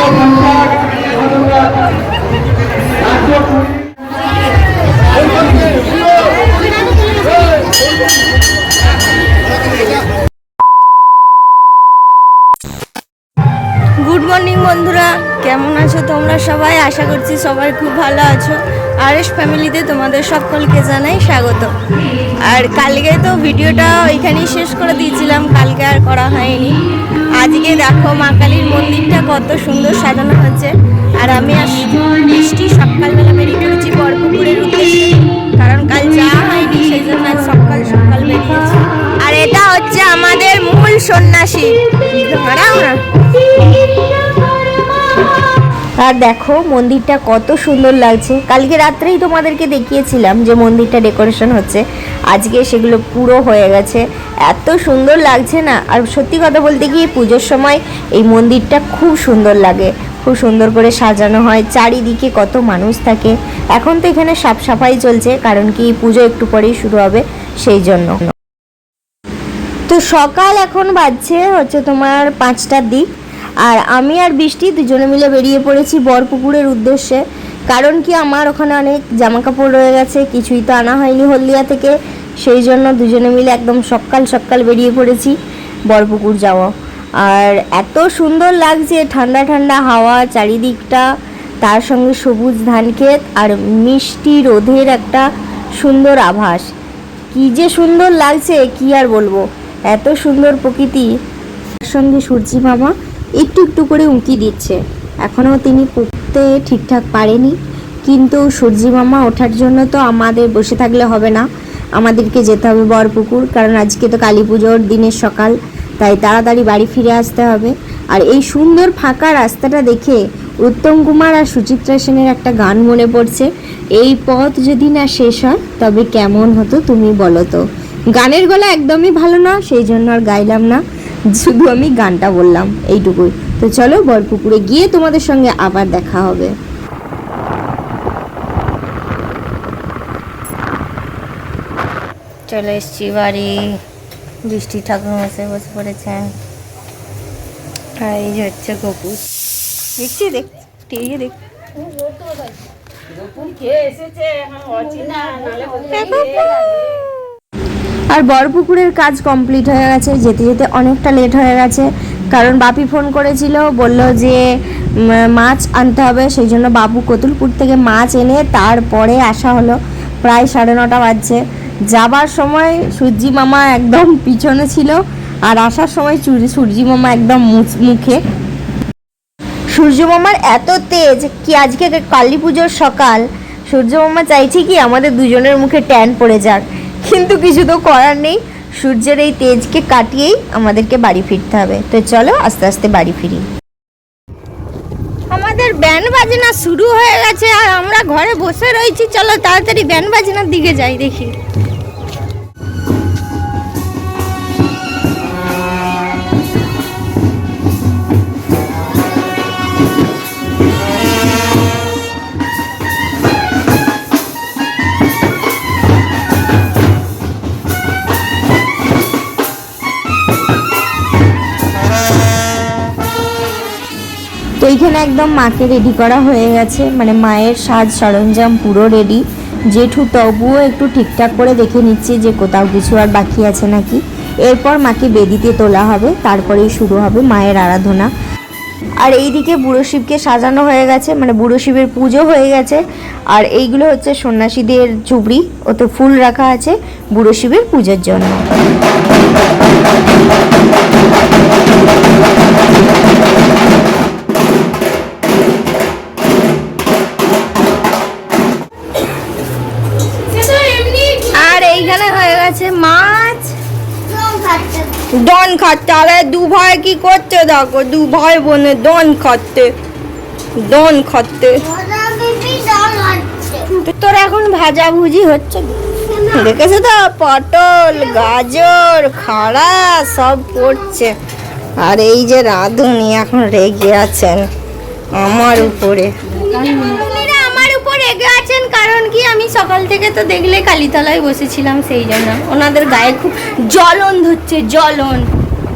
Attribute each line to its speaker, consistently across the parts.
Speaker 1: Good morning বন্ধুরা, কেমন আছো তোমরা সবাই? আশা করছি সবাই খুব ভালো আছো। আর এস ফ্যামিলিতে তোমাদের সকলকে জানাই স্বাগত। আর কালকে তো ভিডিওটা ওইখানেই শেষ করে দিয়েছিলাম, কালকে আর করা হয়নি। আজকে দেখো মা কালীর মন্দিরটা কত সুন্দর সাজানো হচ্ছে আর আমি আর বৃষ্টি সকালবেলা বেরিয়ে পড়েছি বরপুকুরের উদ্দেশ্যে। কারণ কাল যা হয়নি, সেই জন্য আজ সকাল সকাল বেরিয়েছি। আর এটা হচ্ছে আমাদের মূল সন্ন্যাসী। দাঁড়াও না আর দেখো, মন্দিরটা কত সুন্দর লাগছে। কালকে রাত্রেই তোমাদেরকে দেখিয়েছিলাম যে মন্দিরটা ডেকোরেশন হচ্ছে। আজকে সেগুলো পুরো হয়ে গেছে। এত সুন্দর লাগছে না? আর সত্যি কথা বলতে গিয়ে পুজোর সময় এই মন্দিরটা খুব সুন্দর লাগে। খুব সুন্দর করে সাজানো হয়, চারিদিকে কত মানুষ থাকে। এখন তো এখানে সাফ সাফাই চলছে, কারণ কি পুজো একটু পরেই শুরু হবে, সেই জন্য। তো সকাল এখন বাজছে, হচ্ছে তোমার পাঁচটার দিক। আর আমি আর বৃষ্টি দুজনে মিলে বেরিয়ে পড়েছি বরপুকুরের উদ্দেশ্যে। কারণ কি আমার ওখানে অনেক জামা কাপড় রয়ে গেছে, কিছুই তো আনা হয়নি হলদিয়া থেকে। সেই জন্য দুজনে মিলে একদম সকাল সকাল বেরিয়ে পড়েছি বরপুকুর যাওয়া। আর এত সুন্দর লাগছে ঠান্ডা ঠান্ডা হাওয়া চারিদিকটা, তার সঙ্গে সবুজ ধান ক্ষেত আর মিষ্টি রোদের একটা সুন্দর আভাস। কি যে সুন্দর লাগছে, কি আর বলব? এত সুন্দর প্রকৃতি। তার সঙ্গে সূর্যি মামা একটু একটু করে উঁকি দিচ্ছে। এখনও তিনি পড়তে ঠিকঠাক পারেনি। কিন্তু সূর্যি মামা ওঠার জন্য তো আমাদের বসে থাকলে হবে না। আমাদেরকে যেতে হবে বরপুকুর, কারণ আজকে তো কালী পুজোর দিনের সকাল, তাই তাড়াতাড়ি বাড়ি ফিরে আসতে হবে। আর এই সুন্দর ফাঁকা রাস্তাটা দেখে উত্তম কুমার আর সুচিত্রা সেনের একটা গান মনে পড়ছে, এই পথ যদি না শেষ হয়, তবে কেমন হতো তুমি বলো তো? গানের গলা একদমই ভালো না, সেই জন্য আর গাইলাম না। শুধু আমি গানটা বললাম এইটুকুই। তো চলো বরপুকুরে গিয়ে তোমাদের সঙ্গে আবার দেখা হবে। চলে এসছি বাড়ি। বৃষ্টি ঠাকুর মশাই বসে পড়েছেন। আর এই যে হচ্ছে গপুর দেখছি দেখ টিভি দেখ আর বরপুকুরের কাজ কমপ্লিট হয়ে গেছে, যেতে যেতে অনেকটা লেট হয়ে গেছে। কারণ বাপি ফোন করেছিল, বলল যে মাছ আনতে হবে, সেই জন্য বাবু কতুলপুর থেকে মাছ এনে তারপরে আসা হলো। প্রায় সাড়ে নটা বাজছে। যাবার সময় সূর্যি মামা একদম পিছনে ছিল, আর আসার সময় চুরি- সূর্যি মামা একদম মুখে। সূর্য মামার এত তেজ কি আজকে কালী পুজোর সকাল। সূর্য মামা চাইছে কি আমাদের দুজনের মুখে ট্যান পড়ে যাক। কিন্তু কিছু তো করার নেই। সূর্যের এই তেজকে কাটিয়েই আমাদেরকে বাড়ি ফিরতে হবে। তো চলো আস্তে আস্তে বাড়ি ফিরি। আমাদের ব্যান বাজনা শুরু হয়ে গেছে আর আমরা ঘরে বসে রয়েছি। চলো তাড়াতাড়ি ব্যান বাজনার দিকে যাই দেখি। একদম মাকে রেডি করা হয়ে গেছে। মানে মায়ের সাজ সরঞ্জাম পুরো রেডি জেঠু তবুও একটু ঠিকঠাক করে দেখে নিচ্ছে যে কোথাও কিছু আর বাকি আছে নাকি। এরপর মাকে বেদিতে তোলা হবে, তারপরেই শুরু হবে মায়ের আরাধনা। আর এইদিকে বুড়ো শিবকে সাজানো হয়ে গেছে মানে বুড়ো শিবের পুজো হয়ে গেছে। আর এইগুলো হচ্ছে সন্ন্যাসীদের চুবড়ি, ওতে ফুল রাখা আছে বুড়ো শিবের পুজোর জন্য। গেছে মাছ? ডন খাচ্ছে। আরে দু ভাই কি করছে দেখো? দু ভাই বোনে ডন খাচ্ছে। ডন খাচ্ছে। তোর এখন ভাজা ভুজি হচ্ছে দেখেছ তো? পটল গাজর খাড়া সব পড়ছে। আর এই যে রাঁধুনি এখন রেগে আছেন আমার উপর। রেগে আছেন কারণ কি? আমি সকাল থেকে তো দেখলে কালীতলায় বসেছিলাম সেই জন্য। ওনাদের গায়ে খুব জ্বলন ধরছে জ্বলন।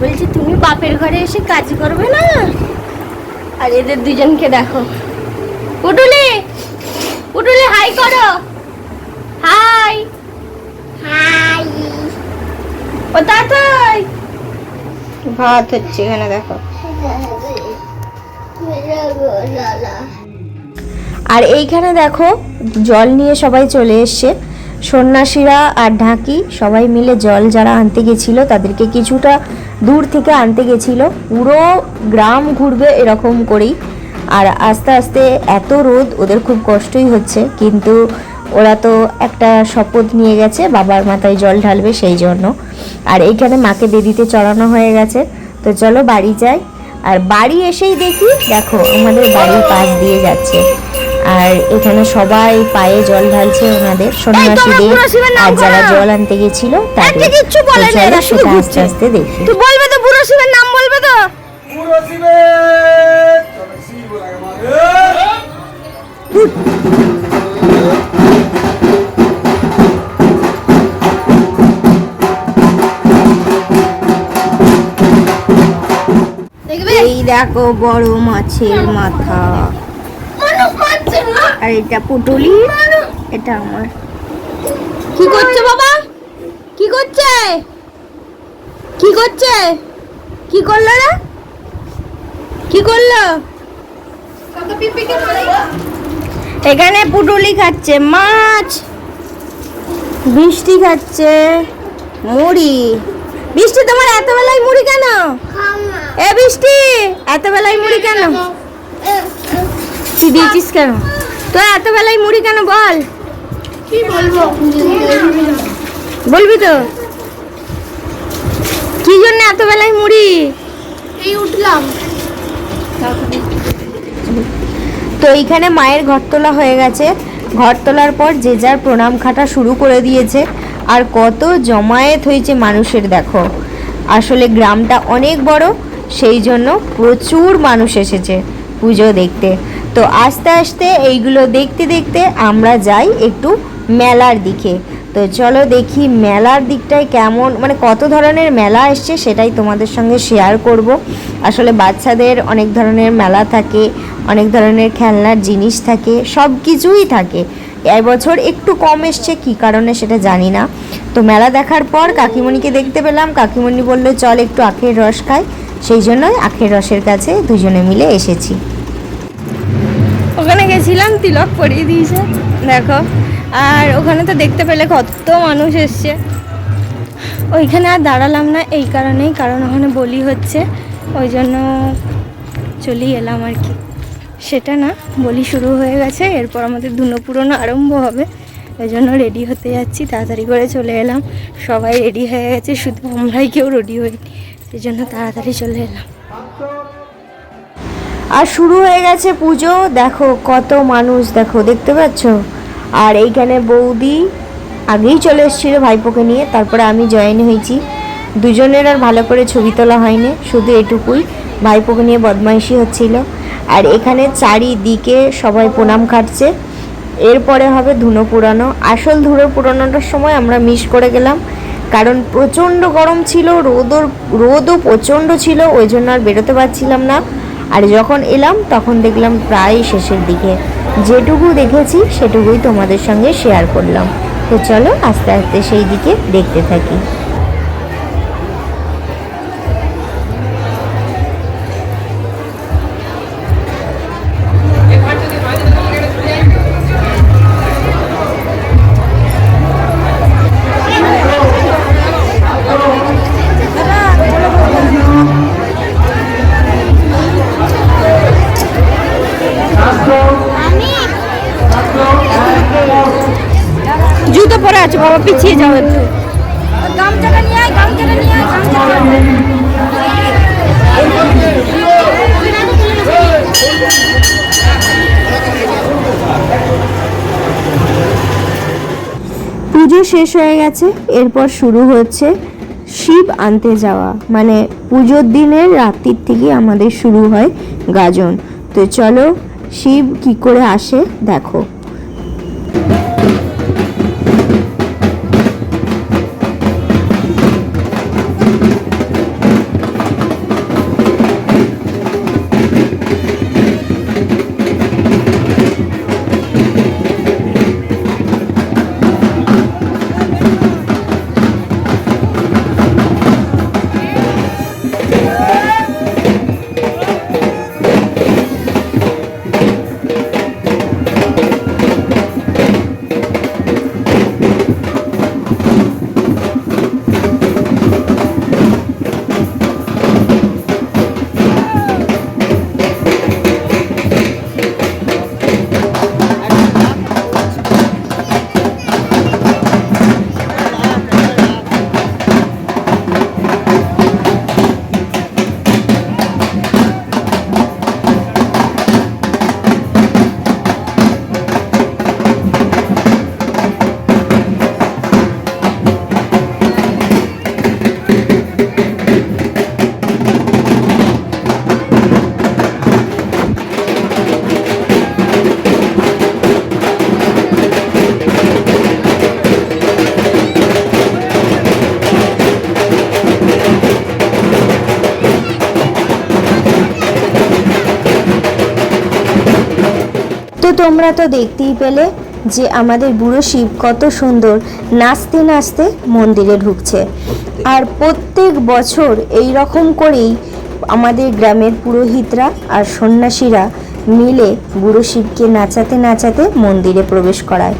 Speaker 1: বলছে তুমি বাপের ঘরে এসে কাজ করবে না? আর এদের দুজনকে দেখো। পুটুলি পুটুলি হাই করো। হাই। হাই। ও তাতাই। ভাত হচ্ছে এখানে দেখো।
Speaker 2: আর এইখানে দেখো জল নিয়ে সবাই চলে এসছে। সন্ন্যাসীরা আর ঢাকি সবাই মিলে জল যারা আনতে গেছিল তাদেরকে কিছুটা দূর থেকে আনতে গেছিল। পুরো গ্রাম ঘুরবে এরকম করেই। আর আস্তে আস্তে এত রোদ ওদের খুব কষ্টই হচ্ছে। কিন্তু ওরা তো একটা শপথ নিয়ে গেছে, বাবার মাথায় জল ঢালবে সেই জন্য। আর এইখানে মাকে বেদিতে চড়ানো হয়ে গেছে। তো চলো বাড়ি যাই। আর বাড়ি এসেই দেখি, দেখো আমাদের বাড়ির পাশ দিয়ে যাচ্ছে। আর এখানে সবাই পায়ে জল ঢালছে ওনাদের। সন্ন্যাসীদের আর যারা জল আনতে গেছিল তাদের
Speaker 1: কিচ্ছু বলেনি,
Speaker 2: চলো
Speaker 1: এরা শুধু
Speaker 2: সেটা। আস্তে আস্তে দেখি।
Speaker 1: তুই বলবে তো বুড়ো শিবের নাম বলবে তো?
Speaker 3: পুরো শিবে চলো শিব লাগে মারে
Speaker 1: দেখবে?
Speaker 2: এই দেখো বড় মাছের মাথা। আর এটা পুটুলি এটা আমার।
Speaker 1: কি করছে বাবা? কি করছে? কি করছে? কি করল রে? কি করল?
Speaker 2: এখানে পুটুলি খাচ্ছে মাছ। বৃষ্টি খাচ্ছে মুড়ি। বৃষ্টি তোমার এত বেলায় মুড়ি কেন? এ বৃষ্টি এত বেলায় মুড়ি কেন? তুই দিয়েছিস কেন? তো এত বেলায় মুড়ি কেন বল?
Speaker 1: কি বলব?
Speaker 2: বলবি তো। কি জন্য এত বেলায় মুড়ি?
Speaker 1: এই উঠলাম।
Speaker 2: তো এইখানে মায়ের ঘর তোলা হয়ে গেছে। ঘর তোলার পর যে যার প্রণাম খাটা শুরু করে দিয়েছে। আর কত জমায়েত হয়েছে মানুষের দেখো। আসলে গ্রামটা অনেক বড় সেই জন্য প্রচুর মানুষ এসেছে পুজো দেখতে। তো আস্তে আস্তে এইগুলো দেখতে দেখতে আমরা যাই একটু মেলার দিকে। তো চলো দেখি মেলার দিকটায় কেমন মানে কত ধরনের মেলা এসছে সেটাই তোমাদের সঙ্গে শেয়ার করব। আসলে বাচ্চাদের অনেক ধরনের মেলা থাকে, অনেক ধরনের খেলনার জিনিস থাকে সব কিছুই থাকে এবছর একটু কম এসছে, কী কারণে সেটা জানি না। তো মেলা দেখার পর কাকিমণিকে দেখতে পেলাম, কাকিমণি বলল, চল একটু আখের রস খাই। সেই জন্যই আখের রসের কাছে দুজনে মিলে এসেছি।
Speaker 1: ওখানে গেছিলাম, তিলক পরিয়ে দিয়েছে, দেখো। আর ওখানে তো দেখতে পেলে কত মানুষ এসছে। ওইখানে আর দাঁড়ালাম না এই কারণেই, কারণ ওখানে বলি হচ্ছে, ওই জন্য চলেই এলাম আর কি। সেটা না, বলি শুরু হয়ে গেছে, এরপর আমাদের ধুনো পুরনো আরম্ভ হবে। ওই জন্য রেডি হতে যাচ্ছি, তাড়াতাড়ি করে চলে এলাম। সবাই রেডি হয়ে গেছে, শুধু আমরাই কেউ রেডি হইনি, সেই জন্য তাড়াতাড়ি চলে এলাম।
Speaker 2: আর শুরু হয়ে গেছে পুজো। দেখো কত মানুষ, দেখো, দেখতে পাচ্ছ? আর এইখানে বৌদি আগেই চলে এসেছিল ভাইপোকে নিয়ে, তারপরে আমি জয়েন হয়েছি। দুজনের আর ভালো করে ছবি তোলা হয়নি, শুধু এটুকুই। ভাইপোকে নিয়ে বদমাইশি হচ্ছিল। আর এখানে চারিদিকে সবাই প্রণাম খাটছে। এরপরে হবে ধুনো পুরানো। আসল ধুনো পুরানোটার সময় আমরা মিস করে গেলাম। কারণ প্রচণ্ড গরম ছিল, রোদও রোদও প্রচণ্ড ছিল, ওই জন্য আর বেরোতে পারছিলাম না। আর যখন এলাম, তখন দেখলাম প্রায় শেষের দিকে। যেটুকু দেখেছি, সেটুকুই তোমাদের সঙ্গে শেয়ার করলাম। তো চলো আস্তে আস্তে সেই দিকে দেখতে থাকি। শেষ হয়ে গেছে। এরপর শুরু হচ্ছে শিব আনতে যাওয়া। মানে পুজোর দিনের রাত্রির থেকে আমাদের শুরু হয় গাজন। তো চলো শিব কি করে আসে দেখো। তোমরা তো দেখতেই পেলে যে আমাদের বুড়ো শিব কত সুন্দর নাচতে নাচতে মন্দিরে ঢুকছে। আর প্রত্যেক বছর এই রকম করেই আমাদের গ্রামের পুরোহিতরা আর সন্ন্যাসীরা মিলে বুড়ো শিবকে নাচাতে নাচাতে মন্দিরে প্রবেশ করায়।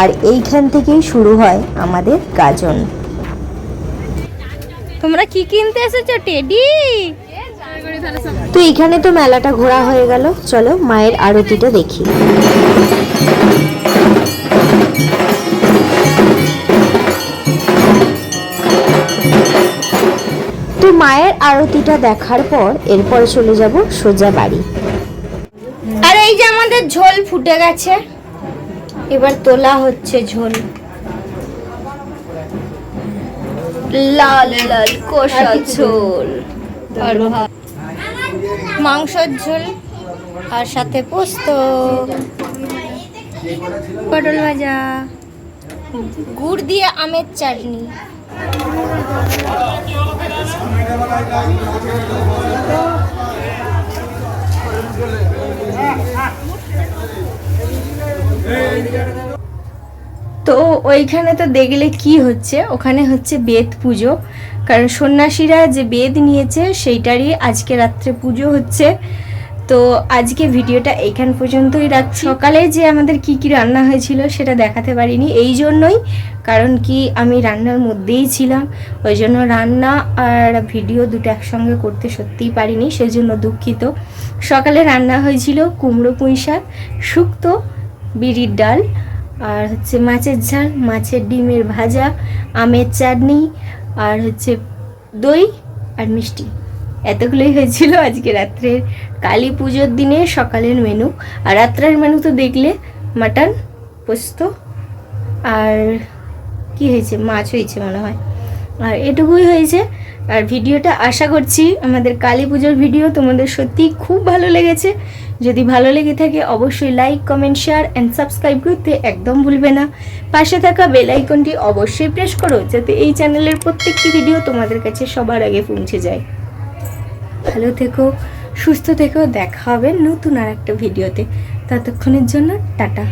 Speaker 2: আর এইখান থেকেই শুরু হয় আমাদের গাজন।
Speaker 1: তোমরা কি কিনতে এসেছ টেডি?
Speaker 2: তো এখানে তো মেলাটা ঘোরা হয়ে গেল। চলো মায়ের আরতিটা দেখি। তো মায়ের আরতিটা দেখার পর এরপরে চলে যাব সোজা বাড়ি।
Speaker 1: আর এই যে আমাদের ঝোল ফুটে গেছে। এবার তোলা হচ্ছে ঝোল। লাল লাল কষা ঝোল। আর ভাত। মাংসর ঝোল আর সাথে পোস্ত। পটল ভাজা। গুড় দিয়ে আমের চাটনি। তো ওইখানে তো দেখলে কি হচ্ছে? ওখানে হচ্ছে বেদ পুজো। কারণ সন্ন্যাসীরা যে বেদ নিয়েছে, সেইটারই আজকে রাত্রে পুজো হচ্ছে। তো আজকে ভিডিওটা এইখান পর্যন্তই রাখছি। সকালে যে আমাদের কি কি রান্না হয়েছিল সেটা দেখাতে পারিনি। এই জন্যই, কারণ কি আমি রান্নার মধ্যেই ছিলাম। ওই জন্য রান্না আর ভিডিও দুটো একসঙ্গে করতে সত্যিই পারিনি সেই জন্য দুঃখিত। সকালে রান্না হয়েছিল কুমড়ো পুঁই শাক, শুক্তো, বিড়ির ডাল আর হচ্ছে মাছের ঝাল, মাছের ডিমের ভাজা, আমের চাটনি, আর হচ্ছে দই আর মিষ্টি। এতগুলোই হয়েছিল আজকে রাত্রে। কালী পুজোর দিনে সকালের মেনু আর রাত্রের মেনু তো দেখলে মাটন পোস্ত, আর কি হয়েছে? মাছ হয়েছে মনে হয়। আর এটুকুই হয়েছে। আর ভিডিওটা আশা করছি আমাদের কালী পুজোর ভিডিও তোমাদের সত্যি খুব ভালো লেগেছে। যদি ভালো লেগে থাকে, অবশ্যই like comment share and subscribe করতে একদম ভুলবে না। পাশে থাকা বেল আইকনটি অবশ্যই প্রেস করো, যাতে এই চ্যানেলের প্রত্যেকটি ভিডিও তোমাদের কাছে সবার আগে পৌঁছে যায়। ভালো থেকো, সুস্থ থেকেও দেখা হবে নতুন আর একটা ভিডিওতে ততক্ষণের জন্য টাটা।